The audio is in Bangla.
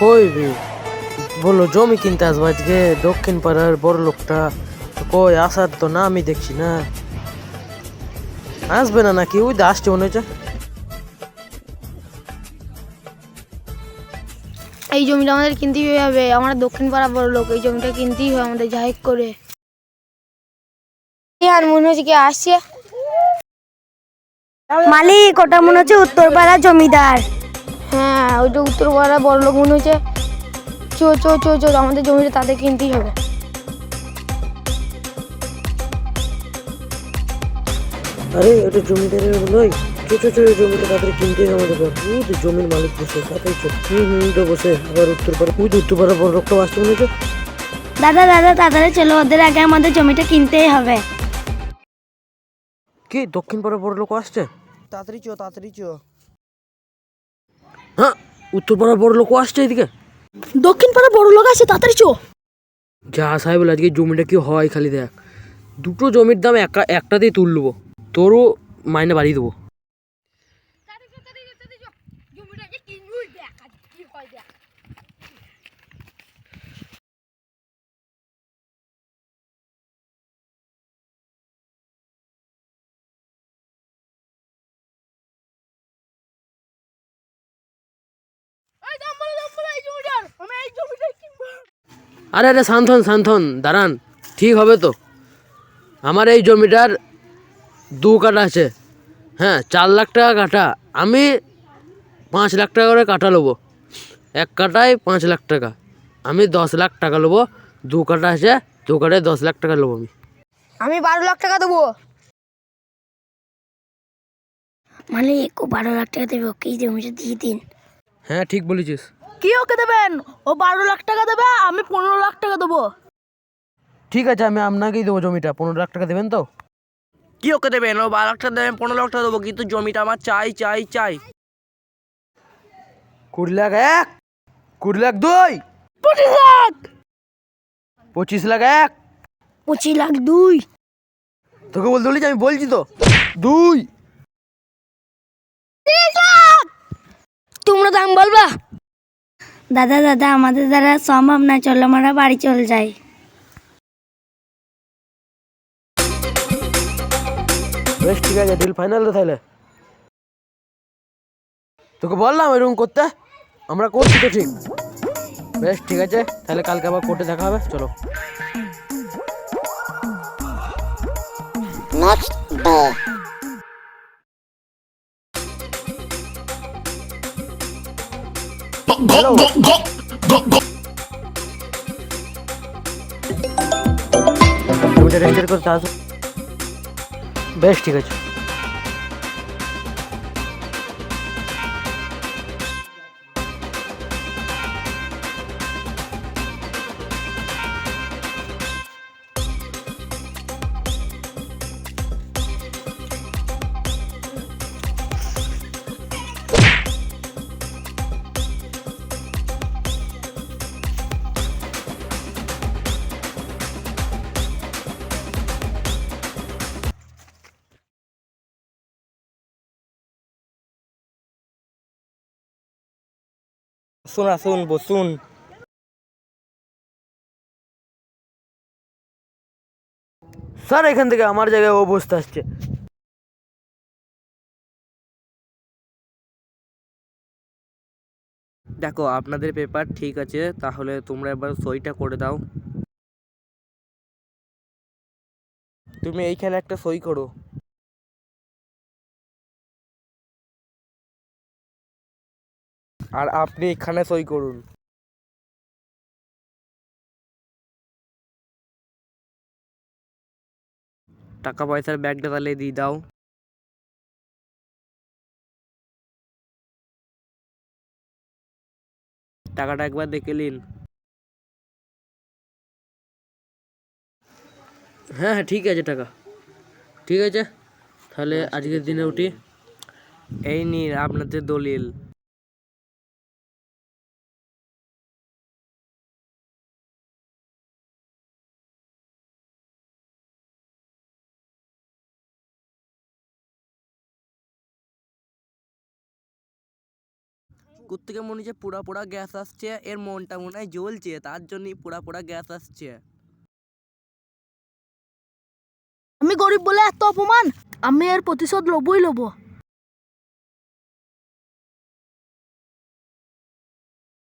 কই বে বলল জমি কিনতে আসব আজকে দক্ষিণ পাড়ার বড় লোকটা। কই আসার তো না আমি দেখছি না। আসবে না নাকি? ওই আসছে মনে হচ্ছে। এই জমিটা আমাদের কিনতেই হবে। আমরা দক্ষিণ পাড়া বড় লোক এই জমিটা কিনতেই হবে আমাদের যাই করে। আর মনে হচ্ছে কি আসছে? মালিক ওটা মনে হচ্ছে উত্তরপাড়া জমিদার। হ্যাঁ ওইটা উত্তর পাড়া বড় লোক মনে হচ্ছে চো চো চো চো আমাদের জমিটা তাদের কিনতেই হবে। আরে ওটা জমিদারের নয় চো চো জমিটা তাদের কিনতে হবে আমাদের ওই তো জমির মালিক বসে তাতেই হুম তো বসে আবার উত্তর পাড়া ওই তো উত্তর পাড়া বড় লোকটা আসছে মনে হচ্ছে। দাদা দাদা তাড়াতাড়ি চলো ওদের আগে আমাদের জমিটা কিনতেই হবে। কি দক্ষিণ পাড়া বড় লোক আসছে? তাড়াতাড়ি চো তাড়াতাড়ি চো। হ্যাঁ উত্তর পাড়া বড় লোক আসছে এদিকে। দক্ষিণ পাড়া বড় লোক আছে তাড়াতাড়ি চো। যা সাহেব বলে আজকে জমিটা কি হয় খালি দেখ। দুটো জমির দাম একা একটাতেই তুলবো তোরও মাইনে বাড়িয়ে দেবো। আরে আরে শান্তন শান্তন দাঁড়ান ঠিক হবে তো। আমার এই জমিটার দু কাটা আছে। হ্যাঁ চার লাখ টাকা কাটা আমি পাঁচ লাখ টাকা করে কাটা নেব এক কাটায় পাঁচ লাখ টাকা। আমি দশ লাখ টাকা নেব দু কাটা আছে দু কাটায় দশ লাখ টাকা নেব আমি। আমি বারো লাখ টাকা দেবো। মালিক ও বারো লাখ টাকা দেবে এই জমিটা দিয়ে দিন। হ্যাঁ ঠিক বলেছিস। কি ওকে দেবেন? ও বারো লাখ টাকা দেবে আমি পনেরো লাখ টাকা দেবো। ঠিক আছে আমি আপনাকেই দেবো জমিটা। পনেরো লাখ টাকা দেবেন তো? কি ওকে দেবেন? ও বারো লাখ টাকা দেবেন পনেরো লাখ টাকা দেবো কিন্তু জমিটা আমার চাই চাই চাই। কুড়ি লাখ এক কুড়ি লাখ দুই। পঁচিশ লাখ! পঁচিশ লাখ এক। পঁচিশ লাখ দুই। তোকে বলতে বলেছি আমি বলছি তো। দুই। তোমরা দাম বলবা? দাদা দাদা আমাদের দ্বারা সম্ভব না চলো আমরা বাড়ি চলে যাই। বেশ ঠিক আছে ডিল ফাইনাল তো তাহলে। তোকে বললাম এরকম করতে? আমরা করছি তো ঠিক। বেশ ঠিক আছে তাহলে কালকে আবার কোর্টে দেখা হবে চলো। জমিটা রেজিস্টার করতে আসো বেশ ঠিক আছে। আসুন আসুন বসুন স্যার এখান থেকে আমার জায়গায় ও বসতে আসছে। দেখো আপনাদের পেপার ঠিক আছে তাহলে তোমরা এবার সইটা করে দাও। তুমি এইখানে একটা সই করো। আর আপনি এখানে সই করুন। টাকা পয়সার ব্যাগটা তাহলে দিয়ে দাও। টাকাটা একবার দেখে নিন। হ্যাঁ হ্যাঁ ঠিক আছে টাকা। ঠিক আছে? তাহলে আজকের দিনে উঠি। এই নিন আপনাদের দলিল। কোত্থেকে মনে হচ্ছে পোড়া পোড়া গ্যাস আসছে, এর মনটা মনে হয় জ্বলছে, তার জন্যই পোড়া পোড়া গ্যাস আসছে। আমি গরিব বলে এত অপমান? আমি এর প্রতিশোধ লবই লব।